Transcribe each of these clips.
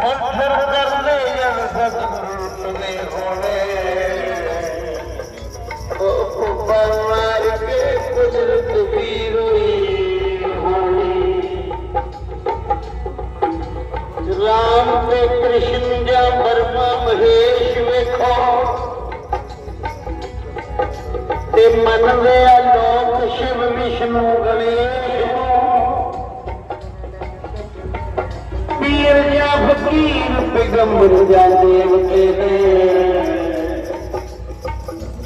ਮੰਥਰ ਕਰਦੇ ਜਦ ਸਤਿਗੁਰੂ ਤੁਨੇ ਹੋਣੇ ਉਹ ਪਵਾਰ ਕੇ ਕੁਦਰਤ ਵੀ ਹੋਣੀ। ਰਾਮ ਤੇ ਕ੍ਰਿਸ਼ਨ ਜਾਂ ਬਰਮਾ ਮਹੇਸ਼ ਵੇਖੋ। ਤੇ ਮਨ ਦੇ ਲੋਕ ਸ਼ਿਵ, ਵਿਸ਼ਨੂੰ, ਗਣੇਸ਼ पीर जा फकीर पैगंबर जा देव ते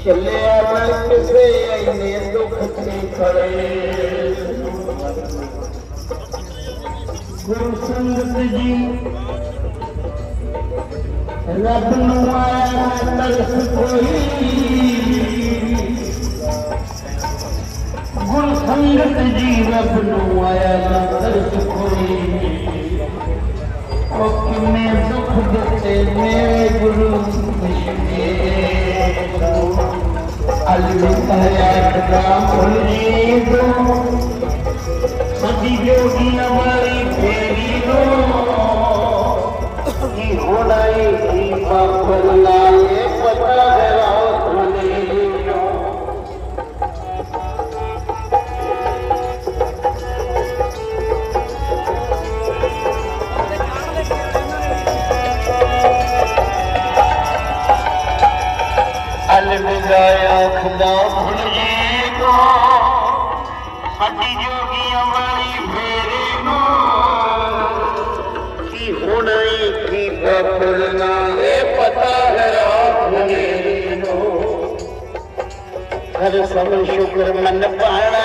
छले मलक से आईने दुख थी खड़े गुरु संगत जी रब नुमाया तरस कोई गुरु संगत जी रब नुमाया तरस कोई ਉਹ ਕਿੰਨੇ ਦੁੱਖ ਦਿੱਤੇ ਮੇਰੇ ਗੁਰੂ ਵਿਸ਼ੇ ਅਲਵਿਦਾ ਖਦਾ ਭੁੱਲੀ ਦੋ ਸਦੀ ਜੋਗੀਆਂ ਵਾਲੀ ਫੇਰੀ ਦੋ ਅਲਵਿਦਾ ਆਖਦਾ ਭੁੱਲ ਜੀ ਤੋ ਸਾਡੀ ਜੋਗੀਆਂ ਵਾਲੀ ਫੇਰੇ ਨੂੰ। ਕੀ ਹੋਣਾ ਏ ਕੀ ਬਪਰਨਾ ਇਹ ਪਤਾ ਹੈ ਰਾਤ ਨੂੰ। ਹਰ ਸਭ ਸ਼ੁਕਰ ਮਨ ਪਾਣਾ।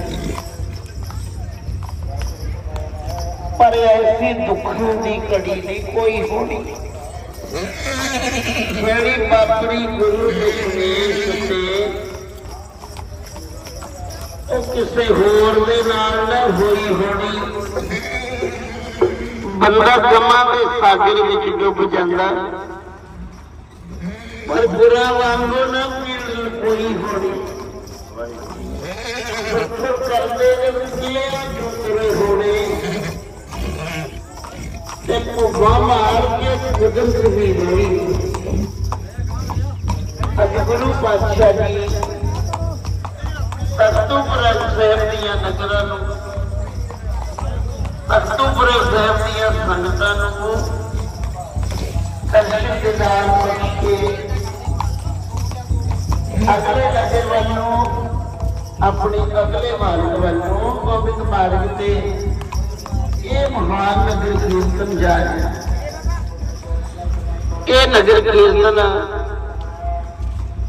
ਐਸੀ ਦੁੱਖਾਂ ਦੀ ਘੜੀ ਨਹੀਂ, ਕੋਈ ਹੋਣੀ ਜਿਹੜੀ ਬਾਪਰੀ ਗੁਰੂ ਦਸ਼ਮੇਸ਼ ਤੇ ਉਹ ਕਿਸੇ ਹੋਰ ਦੇ ਨਾਲ ਨਾ ਹੋਈ ਹੋਣੀ। ਬੰਦਾ ਗਮਾਂ ਦੇ ਸਾਗਰ ਵਿੱਚ ਡੁੱਬ ਜਾਂਦਾ। ਪਰ ਬੁਰਾ ਵਾਂਗੋ ਨਾ ਮਿਲ ਕੋਈ ਹੋਣੀ। ਤੇ ਭੁੱਖਾ ਮਾਰ ਕੇ ਕੁਦਰਤ ਵੀ ਹੋਈ ਅੱਜ ਗੁਰੂ ਸਾਹਿਬ ਦੀਆਂ ਨਗਰਾਂ ਨੂੰ ਅਸਤੂਪੁਰ ਸਾਹਿਬ ਦੀਆਂ ਸੰਗਤਾਂ ਨੂੰ ਦਰਸ਼ਨ ਦੇ ਨਾਲ ਬਖਸ਼ ਕੇ ਅਗਲੇ ਨਗਰ ਵੱਲੋਂ, ਆਪਣੇ ਅਗਲੇ ਮਾਰਗ ਵੱਲੋਂ ਗੋਬਿੰਦ ਮਾਰਗ ਤੇ ਮਹਾਨ ਨਗਰ ਕੀਰਤਨ ਜਾ ਰਿਹਾ ਇਹ ਨਗਰ ਕੀਰਤਨ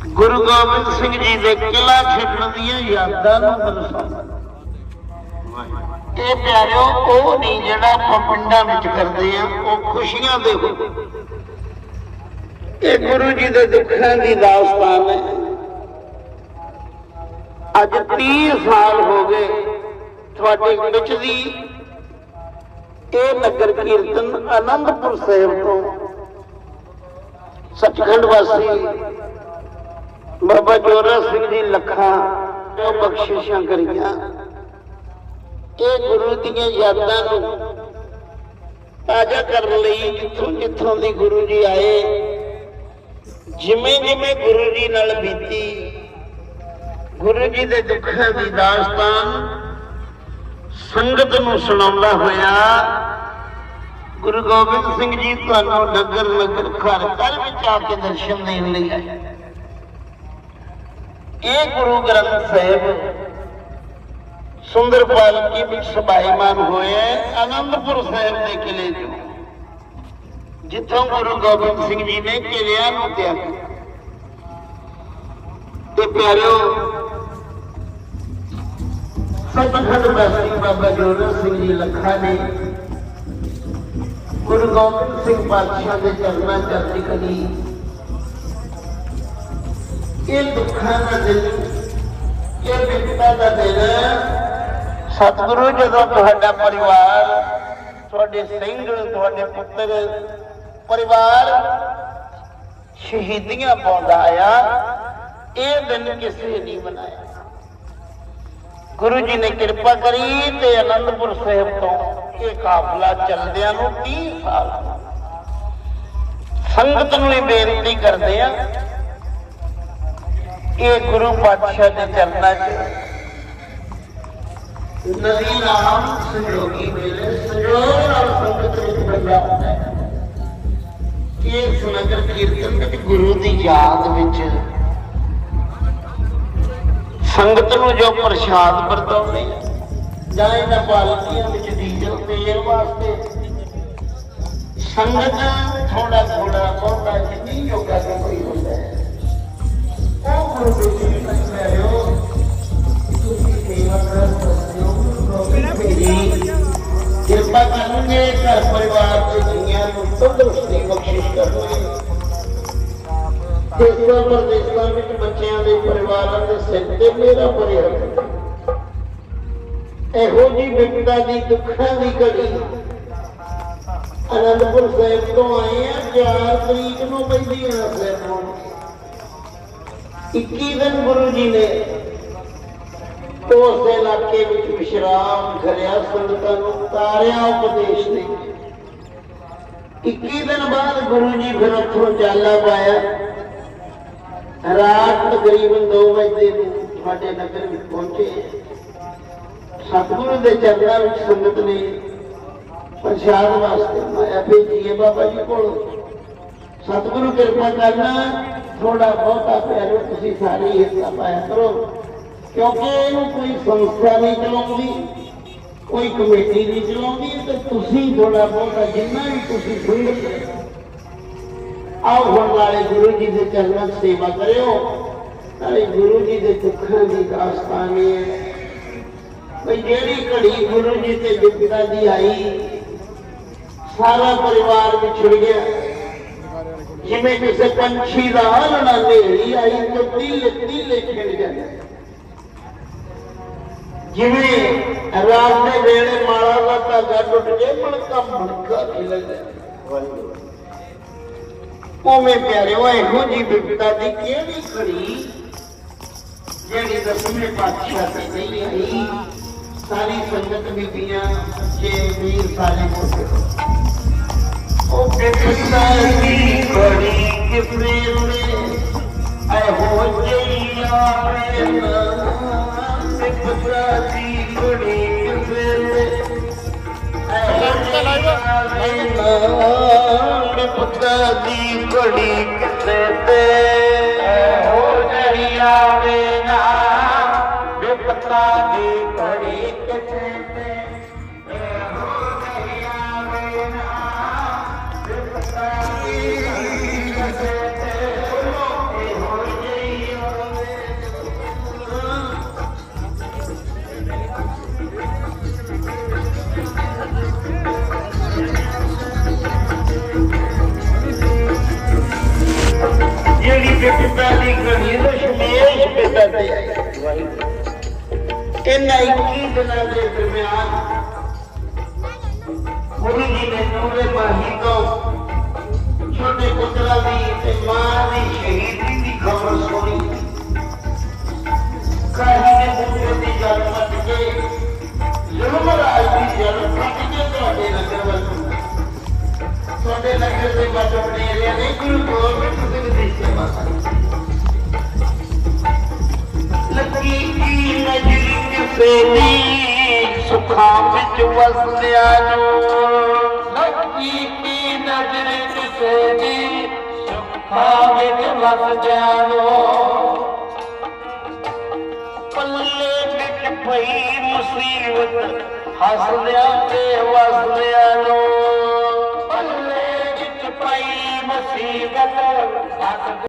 ਗੁਰੂ ਗੋਬਿੰਦ ਸਿੰਘ ਜੀ ਦੇ ਕਿਲਾ ਛੱਡਣ ਦੀਆਂ ਯਾਦਾਂ ਨੂੰ ਦਰਸਾਉਂਦਾ ਇਹ ਪਿਆਰਿਓ, ਉਹ ਨਹੀਂ ਜਿਹੜਾ ਆਪਾਂ ਪਿੰਡਾਂ ਵਿੱਚ ਕਰਦੇ ਆ ਉਹ ਖੁਸ਼ੀਆਂ ਦੇ ਹੋ। ਇਹ ਗੁਰੂ ਜੀ ਦੇ ਦੁੱਖਾਂ ਦੀ ਦਾਸਤਾਨ ਹੈ। ਅੱਜ 30 ਸਾਲ ਹੋ ਗਏ ਤੁਹਾਡੇ ਵਿੱਚ ਦੀ ਇਹ ਨਗਰ ਕੀਰਤਨ ਆਨੰਦਪੁਰ ਸਾਹਿਬ ਤੋਂ ਸੱਚਖੰਡ ਵਾਸੀ ਬਾਬਾ ਜੋਰਾ ਸਿੰਘ ਜੀ ਲੱਖਾਂ ਜੋ ਬਖਸ਼ਿਸ਼ਾਂ ਕਰੀਆਂ। ਇਹ ਗੁਰੂ ਦੀਆਂ ਯਾਦਾਂ ਨੂੰ ਤਾਜ਼ਾ ਕਰਨ ਲਈ ਜਿੱਥੋਂ ਜਿੱਥੋਂ ਦੀ ਗੁਰੂ ਜੀ ਆਏ, ਜਿਵੇਂ ਜਿਵੇਂ ਗੁਰੂ ਜੀ ਨਾਲ ਬੀਤੀ, ਗੁਰੂ ਜੀ ਦੇ ਦੁੱਖਾਂ ਦੀ ਦਾਸਤਾਨ ਸੰਗਤ ਨੂੰ ਸੁਣਾਉਂਦਾ ਹੋਇਆ ਗੁਰੂ ਗੋਬਿੰਦ ਸਿੰਘ ਜੀ ਤੁਹਾਨੂੰ ਨਗਰ ਨਗਰ ਘਰ ਘਰ ਵਿੱਚ ਆ ਕੇ ਦਰਸ਼ਨ ਦੇਣ ਲਈ ਆਏ। ਇਹ ਗੁਰੂ ਗ੍ਰੰਥ ਸਾਹਿਬ ਸੁੰਦਰ ਪਾਲਕੀ ਵਿੱਚ ਸਭਾਈਮਾਨ ਹੋਏ ਅਨੰਦਪੁਰ ਸਾਹਿਬ ਦੇ ਕਿਲੇ ਤੋਂ ਜਿੱਥੋਂ ਗੁਰੂ ਗੋਬਿੰਦ ਸਿੰਘ ਜੀ ਨੇ ਕਿਲਿਆਂ ਨੂੰ ਤਿਆਗਿਆ ਤੇ ਪਿਆਰਿਓ ਸਤਿਗੁਰ ਵਾਸੀ ਬਾਬਾ ਜੋਰਾ ਸਿੰਘ ਜੀ ਲੱਖਾ ਨੇ ਗੁਰੂ ਗੋਬਿੰਦ ਸਿੰਘ ਪਾਤਸ਼ਾਹ ਦੇ ਚਰਨਾਂ ਚ ਕਲੀ ਇਹ ਦੁੱਖਾਂ ਦਾ ਦਿਨ ਇਹ ਵਿਪਤਾ ਦਾ ਦਿਨ ਸਤਿਗੁਰੂ ਜਦੋਂ ਤੁਹਾਡਾ ਪਰਿਵਾਰ ਤੁਹਾਡੇ ਸਿੰਘ ਤੁਹਾਡੇ ਪੁੱਤਰ ਪਰਿਵਾਰ ਸ਼ਹੀਦੀਆਂ ਪਾਉਂਦਾ ਆਇਆ ਇਹ ਦਿਨ ਕਿਸੇ ਨਹੀਂ ਮਨਾਇਆ ਗੁਰੂ ਜੀ ਨੇ ਕਿਰਪਾ ਕਰੀ ਤੇ ਅਨੰਦਪੁਰ ਸਾਹਿਬ ਤੋਂ ਇਹ ਕਾਫਲਾ ਚੱਲਦਿਆਂ ਨੂੰ 30 ਸਾਲ ਸੰਗਤ ਨੂੰ ਇਹ ਬੇਨਤੀ ਕਰਦੇ ਆ, ਇਹ ਗੁਰੂ ਪਾਤਸ਼ਾਹ ਦੇ ਚਰਨਾਂ 'ਚ ਨਦੀ ਨਾਮ ਸੰਜੋਗੀ ਵੇਲੇ ਸੰਜੋਗ ਨਾਲ ਸੰਗਤ ਵਿੱਚ ਬੰਦਾ ਹੁੰਦਾ ਹੈ। ਇਹ ਨਗਰ ਕੀਰਤਨ ਵਿੱਚ ਗੁਰੂ ਦੀ ਯਾਦ ਵਿੱਚ ਸੰਗਤ ਨੂੰ ਜੋ ਪ੍ਰਸ਼ਾਦ ਵਰਤਾਉਂਦੇ ਜਾਂ ਇਹਨਾਂ ਪਾਲਕੀਆਂ ਵਿੱਚ ਡੀਜ਼ਲ ਤੇਲ ਵਾਸਤੇ। ਸੰਗਤ ਥੋੜਾ ਥੋੜਾ ਬਹੁਤਾ ਜਿੰਨੀ ਯੋਗਾ ਦਾ ਕੋਈ ਹੁੰਦਾ ਹੈ, ਉਹ ਗੁਰੂ ਦੇ ਜੀ ਨੇ ਲਿਓ। ਤੁਸੀਂ ਸੇਵਾ ਕਰ ਸਕਦੇ ਹੋ ਮੇਰੀ ਕਿਰਪਾ ਕਰਨਗੇ ਘਰ ਪਰਿਵਾਰ ਦੇ ਜੀਆਂ ਨੂੰ ਤੰਦਰੁਸਤੀ ਬਖਸ਼ਿਸ਼ ਕਰਨਗੇ ਦੇਸ਼ਾਂ ਪ੍ਰਦੇਸ਼ਾਂ ਵਿੱਚ ਬੱਚਿਆਂ ਦੇ ਪਰਿਵਾਰਾਂ ਦੇ ਸਿਰ ਤੇ ਮੇਰਾ ਪਰਿਹਤ ਇਹੋ ਜੀ ਵਿਪਤਾ ਦੀ ਦੁੱਖਾਂ ਦੀ ਘੜੀ ਅਨੰਦਪੁਰ ਸਾਹਿਬ ਤੋਂ ਆਏ ਆ 4 ਤਰੀਕ ਨੂੰ ਪੈਂਦੀ ਆ ਸਾਹਿਬ ਨੂੰ 21 ਦਿਨ ਗੁਰੂ ਜੀ ਨੇ ਉਸ ਇਲਾਕੇ ਵਿੱਚ ਵਿਸ਼ਰਾਮ ਕਰਿਆ ਸੰਗਤਾਂ ਨੂੰ ਤਾਰਿਆ ਉਪਦੇਸ਼ ਦੇ 21 ਦਿਨ ਬਾਅਦ ਗੁਰੂ ਜੀ ਫਿਰ ਉੱਥੋਂ ਚਾਲਾ ਪਾਇਆ। ਰਾਤ ਤਕਰੀਬਨ 2 ਵਜੇ ਨੂੰ ਤੁਹਾਡੇ ਨਗਰ ਵਿੱਚ ਪਹੁੰਚੇ। ਸਤਿਗੁਰੂ ਦੇ ਚਰਨਾਂ ਵਿੱਚ ਸੰਗਤ ਨੇ ਪ੍ਰਸ਼ਾਦ ਵਾਸਤੇ ਮਾਇਆ ਭੇਜੀਏ ਬਾਬਾ ਜੀ ਕੋਲ, ਸਤਿਗੁਰੂ, ਕਿਰਪਾ ਕਰਨਾ। ਥੋੜਾ ਬਹੁਤਾ ਪਿਆਰੋ ਤੁਸੀਂ ਸਾਰੇ ਹਿੱਸਾ ਪਾਇਆ ਕਰੋ। ਕਿਉਂਕਿ ਇਹਨੂੰ ਕੋਈ ਸੰਸਥਾ ਨਹੀਂ ਚਲਾਉਂਦੀ, ਕੋਈ ਕਮੇਟੀ ਨਹੀਂ ਚਲਾਉਂਦੀ ਤੇ ਤੁਸੀਂ ਥੋੜਾ ਬਹੁਤਾ ਜਿੰਨਾ ਵੀ ਤੁਸੀਂ ਸੰਗਤ ਆਓ ਹੁਣ ਨਾਲੇ ਗੁਰੂ ਜੀ ਦੇ ਚਰਨਾਂ ਸੇਵਾ ਕਰਿਓ। ਨਾਲੇ ਗੁਰੂ ਜੀ ਦੇ ਦੁੱਖਾਂ ਦੀ ਦਾਸਤਾਨੀ ਹੈ ਵੀ ਜਿਹੜੀ ਘੜੀ ਗੁਰੂ ਜੀ ਤੇ ਵਿਪਤਾ ਦੀ ਆਈ, ਸਾਰਾ ਪਰਿਵਾਰ ਵਿਛੜ ਗਿਆ। ਜਿਵੇਂ ਕਿਸੇ ਪੰਛੀ ਦਾ ਹਲਣਾ ਨੇੜੀ ਆਈ, ਤੇ ਤਿੱਲੇ ਤਿੱਲੇ ਖਿੜ ਜਾਂਦਾ। ਜਿਵੇਂ ਰਾਤ ਦੇ ਵੇਲੇ ਮਾਲਾ ਦਾ ਧਾਗਾ ਟੁੱਟ ਜੇ ਮਣਕਾ ਮਣਕਾ ਖਿਲਦਾ। ਉਵੇਂ ਪਿਆਰਿਓ ਇਹੋ ਜੀ ਵਿਪਤਾ ਦੀ ਕਿਹੜੀ ਘੜੀ ਜਿਹੜੀ ਦਸਵੇਂ ਪਾਤਸ਼ਾਹ ਤੇ ਨਹੀਂ ਆਈ? ਸਾਰੀ ਸੰਗਤ ਬੀਬੀਆਂ ਬੱਚੇ ਵੀਰ ਸਾਰੇ ਮੋਟੇ ਉਹ ਵਿਪਤਾ ਦੀ ਘੜੀ ਕਿਸਨੇ ਨੇ ਇਹੋ ਜਿਹੀ ਆਵੇ ਨਾ ਵਿਪਤਾ ਦੀ ਘੜੀ ਕਿਸਨੇ ਨੇ। ਪੁੱਤਰ ਦੀ ਘੜੀ ਕਿਤੇ ਤੇ? ਹੋ ਜੜੀ ਆਵੇ ਨਾ ਵਿਪਤਾ ਦੀ ਇਹਨਾਂ 21 ਦਿਨਾਂ ਦੇ ਦਰਮਿਆਨ। ਗੁਰੂ ਜੀ ਨੇ ਨੂਰੇ ਮਾਹੀ ਤੋਂ ਛੋਟੇ ਪੁੱਤਰਾਂ ਦੀ ਤੇ ਮਾਂ ਦੀ, ਸ਼ਹੀਦੀ ਦੀ ਖਬਰ ਸੁਣੀ। ਕਾਹੀ ਨੇ ਪੁੱਤਰ ਦੀ ਗੱਲ ਮੱਟ ਕੇ ਜ਼ੁਲਮ ਰਾਜ ਦੀ ਕਿਸੇ ਸੁਖਾਂ ਵਿੱਚ ਵਸਦਿਆ ਨੂੰ ਲੱਗੀ ਕੀ ਨਜ਼ਰ ਕਿਸੇ ਦੀ ਸੁਖਾਂ ਵਿੱਚ ਵਸਦਿਆ ਨੂੰ ਪੱਲੇ ਵਿੱਚ ਪਈ ਮੁਸੀਬਤ ਹੱਸਦਿਆਂ ਤੇ ਵਸਦਿਆਂ ਨੂੰ। ਬੱਲੇ ਵਿੱਚ ਪਈ ਮੁਸੀਬਤ ਹੱਥ